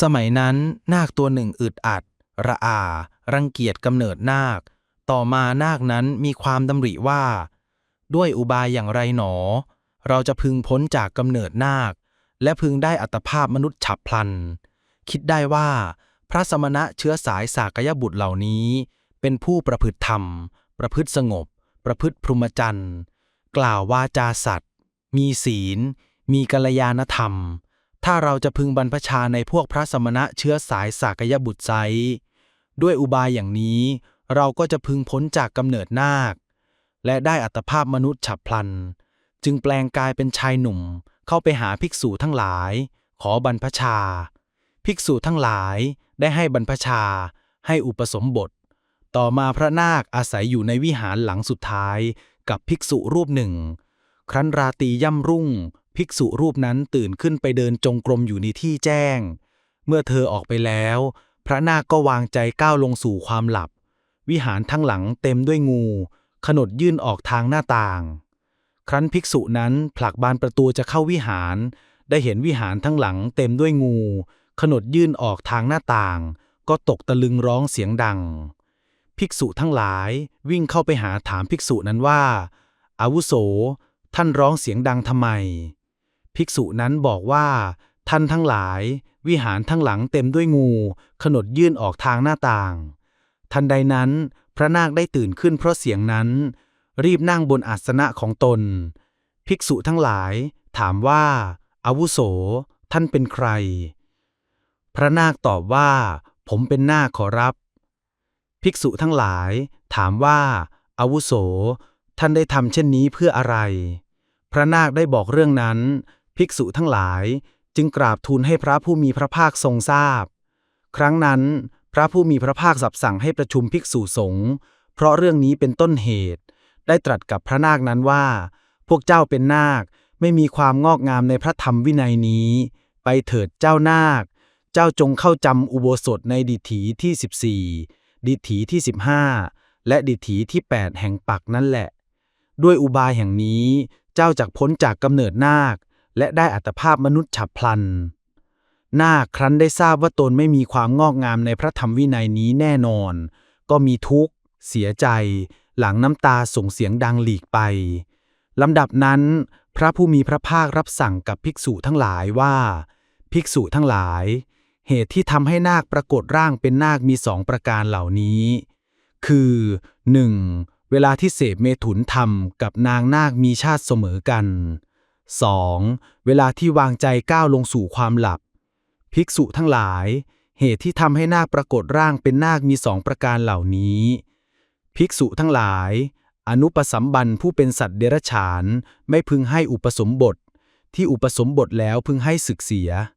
สมัยนั้นนาคตัวหนึ่งอึดอัด ระอา รังเกียจกำเนิดนาค ต่อมานาคนั้นมีความดำริว่า ด้วยอุบายอย่างไรหนอ เราจะพึงพ้นจากกำเนิดนาค และพึงได้อัตภาพมนุษย์ฉับพลัน คิดได้ว่า พระสมณะเชื้อสายสากยบุตรเหล่านี้ เป็นผู้ประพฤติธรรม ประพฤติสงบ ประพฤติพรหมจรรย์ กล่าววาจาสัตย์มีศีล มีกัลยาณธรรม ถ้าเราจะพึงบรรพชาในพวกพระสมณะเชื้อสายสากยบุตรไซด้วยอุบายอย่างนี้ เราก็จะพึงพ้นจากกำเนิดนาค และได้อัตภาพมนุษย์ฉับพลัน จึงแปลงกายเป็นชายหนุ่มเข้าไปหาภิกษุทั้งหลาย ขอบรรพชา ภิกษุทั้งหลายได้ให้บรรพชา ให้อุปสมบท ต่อมาพระนาคอาศัยอยู่ในวิหารหลังสุดท้ายกับภิกษุรูปหนึ่ง ครั้นราตรีย่ำรุ่ง ภิกษุรูปนั้นตื่นขึ้นไปเดินจงกรมอยู่ในที่แจ้ง เมื่อเธอออกไปแล้ว พระนาคก็วางใจก้าวลงสู่ความหลับ วิหารทั้งหลังเต็มด้วยงู ขนดยื่นออกทางหน้าต่าง ครั้นภิกษุนั้นผลักบานประตูจะเข้าวิหาร ได้เห็นวิหารทั้งหลังเต็มด้วยงู ขนดยื่นออกทางหน้าต่าง ก็ตกตะลึงร้องเสียงดัง ภิกษุทั้งหลายวิ่งเข้าไปหาถามภิกษุนั้นว่าอาวุโส ท่านร้องเสียงดังทำไม ภิกษุนั้นบอกว่า ท่านทั้งหลาย วิหารทั้งหลังเต็มด้วยงู ขนดยื่นออกทางหน้าต่าง ทันใดนั้น พระนาคได้ตื่นขึ้นเพราะเสียงนั้น รีบนั่งบนอาสนะของตน ภิกษุทั้งหลาย ถามว่าอาวุโส ท่านเป็นใคร พระนาคตอบว่า ผมเป็นนาคขอรับ ภิกษุทั้งหลาย ถามว่าอาวุโส ท่านได้ทำเช่นนี้เพื่ออะไร พระนาคได้บอกเรื่องนั้น ภิกษุทั้งหลายจึงกราบทูลให้พระผู้มีพระภาคทรงทราบ ครั้งนั้นพระผู้มีพระภาคสับสั่งให้ประชุมภิกษุสงฆ์เพราะเรื่องนี้เป็นต้นเหตุ ได้ตรัสกับพระนาคนั้นว่า พวกเจ้าเป็นนาคไม่มีความงอกงามในพระธรรมวินัยนี้ ไปเถิดเจ้านาค เจ้าจงเข้าจำอุโบสถในดิถีที่ 14 ดิถีที่ 15 และดิถีที่ 8 แห่งปักนั่นแหละ ด้วยอุบายแห่งนี้ เจ้าจักพ้นจากกำเนิดนาค และได้อัตภาพมนุษย์ฉับพลัน นาคครั้นได้ทราบว่าตนไม่มีความงอกงามในพระธรรมวินัยนี้แน่นอน ก็มีทุกข์ เสียใจ หลังน้ำตาส่งเสียงดังหลีกไปลำดับนั้น พระผู้มีพระภาครับสั่งกับภิกษุทั้งหลายว่า ภิกษุทั้งหลาย เหตุที่ทำให้นาคปรากฏร่างเป็นนาคมีสองประการเหล่านี้ คือ 1. เวลาที่เสพเมถุนธรรมกับนางนาคมีชาติเสมอกัน 2. เวลาที่วางใจก้าวลงสู่ความหลับ ภิกษุทั้งหลาย เหตุที่ทำให้นาคปรากฏร่างเป็นนาคมีสองประการเหล่านี้ ภิกษุทั้งหลาย อนุปสัมบันผู้เป็นสัตว์เดรัจฉาน ไม่พึงให้อุปสมบท ที่อุปสมบทแล้วพึงให้ศึกเสีย